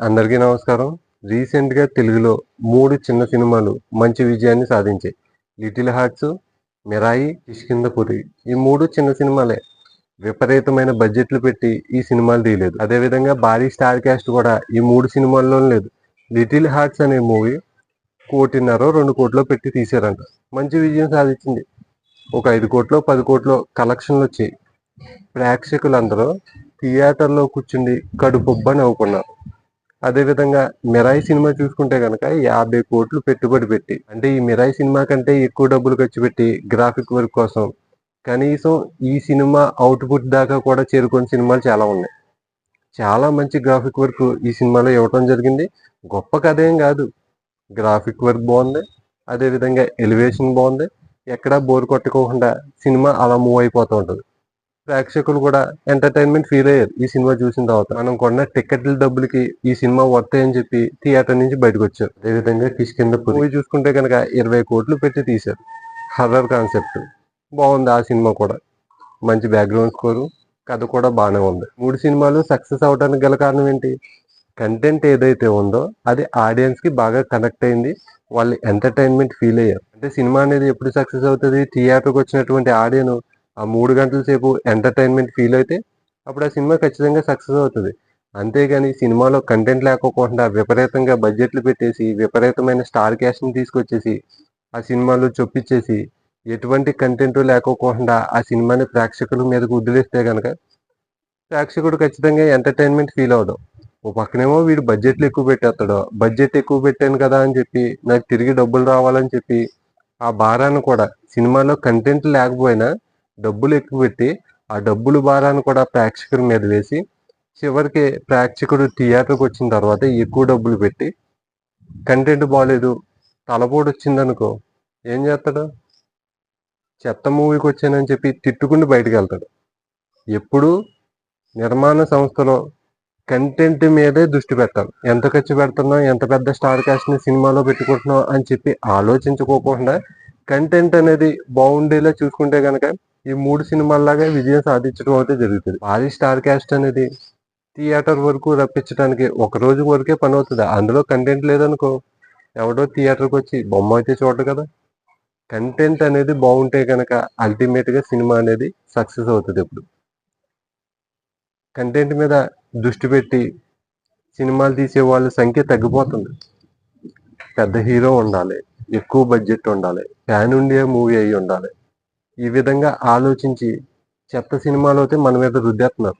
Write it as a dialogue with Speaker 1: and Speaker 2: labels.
Speaker 1: అందరికీ నమస్కారం. రీసెంట్గా తెలుగులో మూడు చిన్న సినిమాలు మంచి విజయాన్ని సాధించాయి. లిటిల్ హార్ట్స్ మిరాయి కిష్కిందపురి ఈ మూడు చిన్న సినిమాలే విపరీతమైన బడ్జెట్లు పెట్టి ఈ సినిమాలు తీయలేదు. అదేవిధంగా భారీ స్టార్ క్యాస్ట్ కూడా ఈ మూడు సినిమాల్లో లేదు. లిటిల్ హార్ట్స్ అనే మూవీ కోటిన్నర రెండు కోట్లో పెట్టి తీశారంట. మంచి విజయం సాధించింది. ఒక ఐదు కోట్లో పది కోట్లో కలెక్షన్లు వచ్చాయి. ప్రేక్షకులందరూ థియేటర్లో కూర్చుండి కడుపుబ్బ నవ్వుకున్నారు. అదేవిధంగా మిరాయి సినిమా చూసుకుంటే కనుక యాభై కోట్లు పెట్టుబడి పెట్టి అంటే ఈ మిరాయి సినిమా కంటే ఎక్కువ డబ్బులు ఖర్చు పెట్టి గ్రాఫిక్ వర్క్ కోసం కనీసం ఈ సినిమా అవుట్పుట్ దాకా కూడా చేరుకున్న సినిమాలు చాలా ఉన్నాయి. చాలా మంచి గ్రాఫిక్ వర్క్ ఈ సినిమాలో ఇవ్వటం జరిగింది. గొప్ప కథ ఏం కాదు. గ్రాఫిక్ వర్క్ బాగుంది. అదేవిధంగా ఎలివేషన్ బాగుంది. ఎక్కడా బోర్ కొట్టుకోకుండా సినిమా అలా మూవ్ అయిపోతూ ఉంటుంది. ప్రేక్షకులు కూడా ఎంటర్టైన్మెంట్ ఫీల్ అయ్యారు. ఈ సినిమా చూసిన తర్వాత మనం కొన్న టికెట్ల డబ్బులకి ఈ సినిమా వర్త్ అని చెప్పి థియేటర్ నుంచి బయటకు వచ్చారు. అదేవిధంగా కిష్కింద మూవీ చూసుకుంటే కనుక ఇరవై కోట్లు పెట్టి తీశారు. హర్రర్ కాన్సెప్ట్ బాగుంది ఆ సినిమా కూడా. మంచి బ్యాక్గ్రౌండ్ స్కోరు కథ కూడా బాగానే ఉంది. మూడు సినిమాలు సక్సెస్ అవడానికి గల కారణం ఏంటి? కంటెంట్ ఏదైతే ఉందో అది ఆడియన్స్కి బాగా కనెక్ట్ అయింది. వాళ్ళు ఎంటర్టైన్మెంట్ ఫీల్ అయ్యారు. అంటే సినిమా అనేది ఎప్పుడు సక్సెస్ అవుతుంది? థియేటర్కి వచ్చినటువంటి ఆడియన్ ఆ మూడు గంటల సేపు ఎంటర్టైన్మెంట్ ఫీల్ అయితే అప్పుడు ఆ సినిమా ఖచ్చితంగా సక్సెస్ అవుతుంది. అంతేగాని సినిమాలో కంటెంట్ లేకోకుండా విపరీతంగా బడ్జెట్లు పెట్టేసి విపరీతమైన స్టార్ క్యాస్ట్ని తీసుకొచ్చేసి ఆ సినిమాలో చొప్పించేసి ఎటువంటి కంటెంట్ లేకోకుండా ఆ సినిమాని ప్రేక్షకుల మీదకు వదిలేస్తే కనుక ప్రేక్షకుడు ఖచ్చితంగా ఎంటర్టైన్మెంట్ ఫీల్ అవడం. ఓ పక్కనేమో వీడు బడ్జెట్లు ఎక్కువ పెట్టేస్తాడు. బడ్జెట్ ఎక్కువ పెట్టాను కదా అని చెప్పి నాకు తిరిగి డబ్బులు రావాలని చెప్పి ఆ భారాన్ని కూడా సినిమాలో కంటెంట్ లేకపోయినా డబ్బులు ఎక్కువ పెట్టి ఆ డబ్బులు భారాన్ని కూడా ప్రేక్షకుల మీద వేసి చివరికి ప్రేక్షకుడు థియేటర్కి వచ్చిన తర్వాత ఎక్కువ డబ్బులు పెట్టి కంటెంట్ బాగాలేదు తలపోటు వచ్చిందనుకో ఏం చేస్తాడు? చెత్త మూవీకి వచ్చానని చెప్పి తిట్టుకుని బయటకు వెళ్తాడు. ఎప్పుడు నిర్మాణ సంస్థలో కంటెంట్ మీదే దృష్టి పెట్టాలి. ఎంత ఖర్చు పెడుతున్నాం ఎంత పెద్ద స్టార్ క్యాస్ట్ని సినిమాలో పెట్టుకుంటున్నాం అని చెప్పి ఆలోచించుకోకుండా కంటెంట్ అనేది బాగుండేలా చూసుకుంటే కనుక ఈ మూడు సినిమాల్లాగా విజయం సాధించడం అయితే జరుగుతుంది. భారీ స్టార్ క్యాస్ట్ అనేది థియేటర్ వరకు రప్పించడానికి ఒక రోజు వరకే పని అవుతుంది. అందులో కంటెంట్ లేదనుకో ఎవడో థియేటర్కి వచ్చి బొమ్మ అయితే చూడదు కదా. కంటెంట్ అనేది బాగుంటే కనుక అల్టిమేట్గా సినిమా అనేది సక్సెస్ అవుతుంది ఇప్పుడు. కంటెంట్ మీద దృష్టి పెట్టి సినిమాలు తీసే వాళ్ళ సంఖ్య తగ్గిపోతుంది. పెద్ద హీరో ఉండాలి ఎక్కువ బడ్జెట్ ఉండాలి ఫ్యాన్ ఇండియా మూవీ అయి ఉండాలి. ఈ విధంగా ఆలోచించి చెత్త సినిమాలు అయితే మన మీద రుద్దేస్తున్నారు